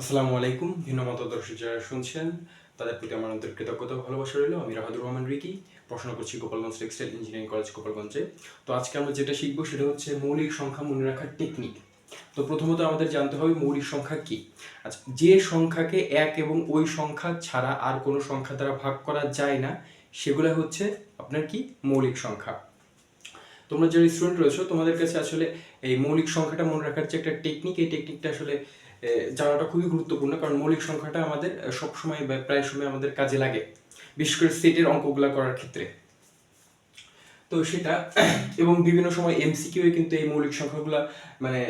আসসালামু আলাইকুম। ভিন্ন মতদর্শী যারা শুনছেন, তাদের প্রতি আমার আন্তরিক কৃতজ্ঞতা ভালোবাসা রইল। আমি রাহাদুর রহমান রিকি পড়াশোনা করছি গোপালগঞ্জ টেক্সটাইল ইঞ্জিনিয়ারিং কলেজ গোপালগঞ্জে। তো আজকে আমরা যেটা শিখব সেটা হচ্ছে মৌলিক সংখ্যা মনে রাখার টেকনিক তো প্রথমত আমাদের জানতে হবে মৌলিক সংখ্যা কি। আচ্ছা যে সংখ্যাকে এক এবং ওই সংখ্যা ছাড়া আর কোনো সংখ্যা দ্বারা ভাগ করা যায় না, সেগুলো হচ্ছে আপনার কি? মৌলিক সংখ্যা। তোমরা যারা স্টুডেন্ট রয়েছো, তোমাদের কাছে আসলে এই মৌলিক সংখ্যাটা মনে রাখার যে একটা টেকনিক এই টেকনিকটা আসলে জানাটা খুবই গুরুত্বপূর্ণ, কারণ মৌলিক সংখ্যাটা আমাদের সবসময় বা প্রায় সময় আমাদের কাজে লাগে, বিশেষ করে সেটের অঙ্কগুলা করার ক্ষেত্রে। তো সেটা, এবং বিভিন্ন সময় এমসিকিউ কিন্তু এই মৌলিক সংখ্যাগুলা মানে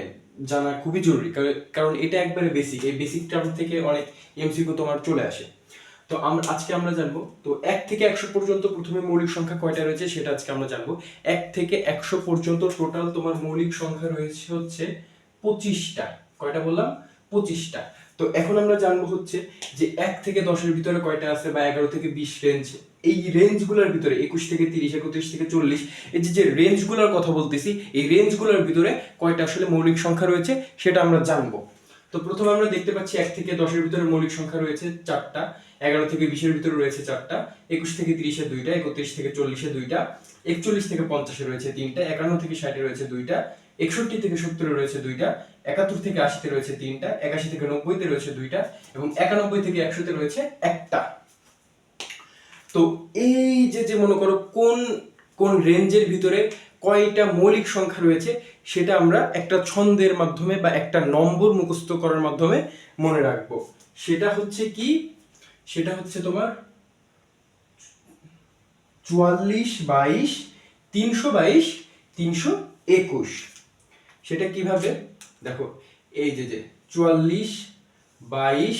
জানা খুবই জরুরি, কারণ এটা একবারে বেসিক এই বেসিক টার্ম থেকে অনেক এমসিকিউ তোমার চলে আসে। তো আমরা, আজকে আমরা জানব, তো এক থেকে একশো পর্যন্ত প্রথমে মৌলিক সংখ্যা কয়টা রয়েছে সেটা আজকে আমরা জানব। এক থেকে একশো পর্যন্ত টোটাল তোমার মৌলিক সংখ্যা রয়েছে হচ্ছে পঁচিশটা। কয়টা বললাম? পঁচিশটা। তো এখন আমরা জানব হচ্ছে যে এক থেকে দশের ভিতরে কয়টা আছে বা এগারো থেকে বিশ রেঞ্জ এই রেঞ্জগুলোর ভিতরে একুশ থেকে তিরিশ, একত্রিশ থেকে চল্লিশ, এই যে যে রেঞ্জগুলোর কথা বলতেছি, এই রেঞ্জগুলোর ভিতরে কয়টা আসলে মৌলিক সংখ্যা রয়েছে সেটা আমরা জানব। তো প্রথমে আমরা দেখতে পাচ্ছি এক থেকে দশের ভিতরে মৌলিক সংখ্যা রয়েছে চারটা, এগারো থেকে বিশের ভিতরে রয়েছে চারটা, একুশ থেকে তিরিশে দুইটা, একত্রিশ থেকে চল্লিশে দুইটা, একচল্লিশ থেকে পঞ্চাশে রয়েছে তিনটা, একান্ন থেকে ষাটে রয়েছে দুইটা একষট্টি থেকে সত্তরে রয়েছে দুইটা, একাত্তর থেকে আশিতে রয়েছে তিনটা, একাশি থেকে নব্বইতে রয়েছে দুইটা, এবং একানব্বই থেকে একশোতে রয়েছে একটা। তো এই যে যে মনে করো কোন কোন রেঞ্জের ভিতরে কয়টা মৌলিক সংখ্যা রয়েছে, সেটা আমরা একটা ছন্দের মাধ্যমে বা একটা নম্বর মুখস্থ করার মাধ্যমে মনে রাখব। সেটা হচ্ছে কি? সেটা হচ্ছে তোমার চুয়াল্লিশ বাইশ, তিনশো বাইশ, তিনশো একুশ। সেটা কীভাবে? দেখো, এই যে যে, চুয়াল্লিশ বাইশ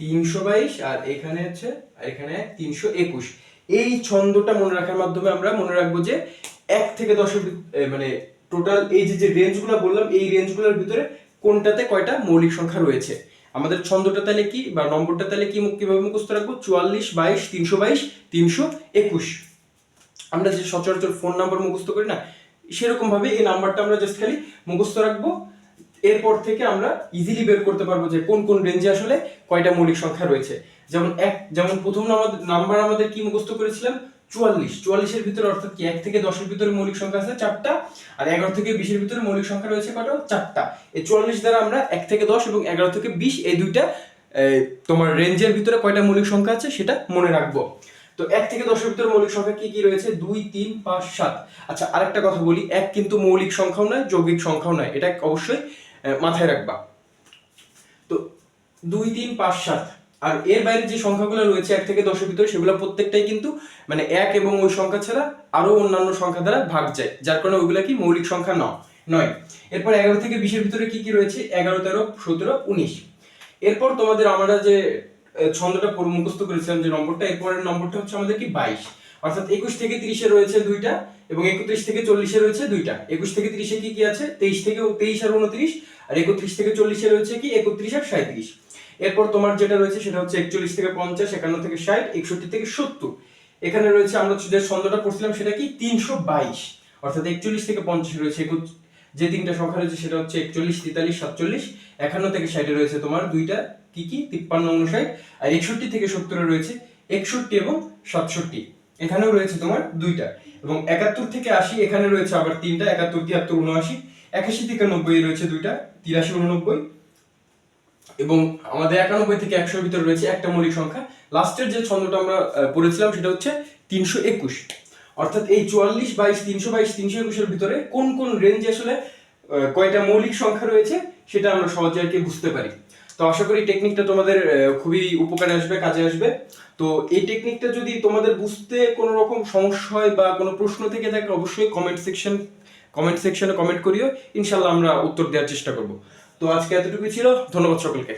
তিনশো বাইশ আর এখানে হচ্ছে, আর এখানে তিনশো একুশ। এই ছন্দটা মনে রাখার মাধ্যমে আমরা মনে রাখব যে এক থেকে দশের মানে টোটাল এই যে যে রেঞ্জগুলো বললাম, এই রেঞ্জগুলোর ভিতরে কোনটাতে কয়টা মৌলিক সংখ্যা রয়েছে? আমাদের ছন্দটা তাহলে কি বা নম্বরটা তাহলে কি কীভাবে মুখস্থ রাখব? চুয়াল্লিশ বাইশ তিনশো বাইশ তিনশো একুশ। আমরা যে সচরাচর ফোন নাম্বার মুখস্থ করি না সেরকম ভাবে এই নাম্বারটা আমরা জাস্ট খালি মুখস্থ রাখব। এরপর থেকে আমরা ইজিলি বের করতে পারব যে কোন কোন রেঞ্জে আসলে কয়টা মৌলিক সংখ্যা রয়েছে। যেমন এক, যেমন প্রথম নাম্বার আমাদের কি মুখস্থ করেছিলাম? চুয়াল্লিশ। চুয়াল্লিশের ভিতরে অর্থাৎ কি এক থেকে দশের ভিতরে মৌলিক সংখ্যা আছে? চারটা। আর এগারো থেকে বিশের ভিতরে মৌলিক সংখ্যা রয়েছে কটা? চারটা। এই চুয়াল্লিশ দ্বারা আমরা এক থেকে দশ এবং এগারো থেকে বিশ এই দুইটা তোমার রেঞ্জের ভিতরে কয়টা মৌলিক সংখ্যা আছে সেটা মনে রাখব। তো এক থেকে দশের ভিতরে মৌলিক সংখ্যা কি কি রয়েছে? দুই, তিন, পাঁচ, সাত। আচ্ছা আরেকটা কথা বলি। এক কিন্তু মৌলিক সংখ্যাও নয়, যৌগিক সংখ্যাও নয়। এটা অবশ্যই মাথায় রাখবা। তো দুই, তিন, পাঁচ, সাত। আর এর বাইরে যে সংখ্যাগুলো রয়েছে এক থেকে দশের ভিতরে, সেগুলো প্রত্যেকটাই কিন্তু মানে এক এবং ওই সংখ্যা ছাড়া আরও অন্যান্য সংখ্যা দ্বারা ভাগ যায়। যার কারণে ওইগুলো কি মৌলিক সংখ্যা ন- নয়। এরপর এগারো থেকে বিশের ভিতরে কি কি রয়েছে? এগারো, তেরো, সতেরো, উনিশ। এরপর তোমাদের আমরা যে ছন্দটা পুরো মুখস্থ করেছিলাম যে নম্বরটা, এরপরের নম্বরটা হচ্ছে আমাদের কি বাইশ। অর্থাৎ একুশ থেকে তিরিশে রয়েছে দুইটা এবং একত্রিশ থেকে চল্লিশে রয়েছে দুইটা। একুশ থেকে তিরিশে কি কি আছে? তেইশ থেকে তেইশ আর উনত্রিশ। আর একত্রিশ থেকে চল্লিশে রয়েছে কি? একত্রিশ আর সাঁত্রিশ এরপর তোমার যেটা রয়েছে সেটা হচ্ছে একচল্লিশ থেকে পঞ্চাশ, একান্ন থেকে ষাট, একষট্টি থেকে সত্তর। এখানে রয়েছে আমরা যে ছন্দটা পড়ছিলাম সেটা কি? তিনশো বাইশ। অর্থাৎ একচল্লিশ থেকে পঞ্চাশ রয়েছে যে তিনটা সংখ্যা রয়েছে সেটা হচ্ছে একচল্লিশ, তেতাল্লিশ, সাতচল্লিশ। একান্ন থেকে ষাটে রয়েছে তোমার দুইটা, কি কি? তিপ্পান্ন উনষাট আর একষট্টি থেকে সত্তরে রয়েছে একষট্টি এবং সাতষট্টি। এখানেও রয়েছে তোমার দুইটা। এবং একাত্তর থেকে আশি, এখানে রয়েছে আবার তিনটা, একাত্তর, তিয়াত্তর, উনআশি। একাশি থেকে নব্বই রয়েছে দুইটা, তিরাশি, উননব্বই। এবং আমাদের একানব্বই থেকে একশোর ভিতরে রয়েছে একটা মৌলিক সংখ্যা। লাস্টের যে ছন্দটা আমরা পড়েছিলাম সেটা হচ্ছে তিনশো একুশ। অর্থাৎ এই চুয়াল্লিশ বাইশ, তিনশো বাইশ, তিনশো একুশের ভিতরে কোন কোন রেঞ্জে আসলে কয়টা মৌলিক সংখ্যা রয়েছে, সেটা আমরা সহজে আর কি বুঝতে পারি। তো আশা করি টেকনিকটা তোমাদের খুবই উপকারে আসবে, কাজে আসবে। তো এই টেকনিকটা যদি তোমাদের বুঝতে কোনো রকম সমস্যা হয় বা কোনো প্রশ্ন থেকে থাকে, অবশ্যই কমেন্ট সেকশন কমেন্ট সেকশনে কমেন্ট করিও। ইনশাল্লাহ আমরা উত্তর দেওয়ার চেষ্টা করব। তো আজকে এতটুকুই ছিল। ধন্যবাদ সকলকে।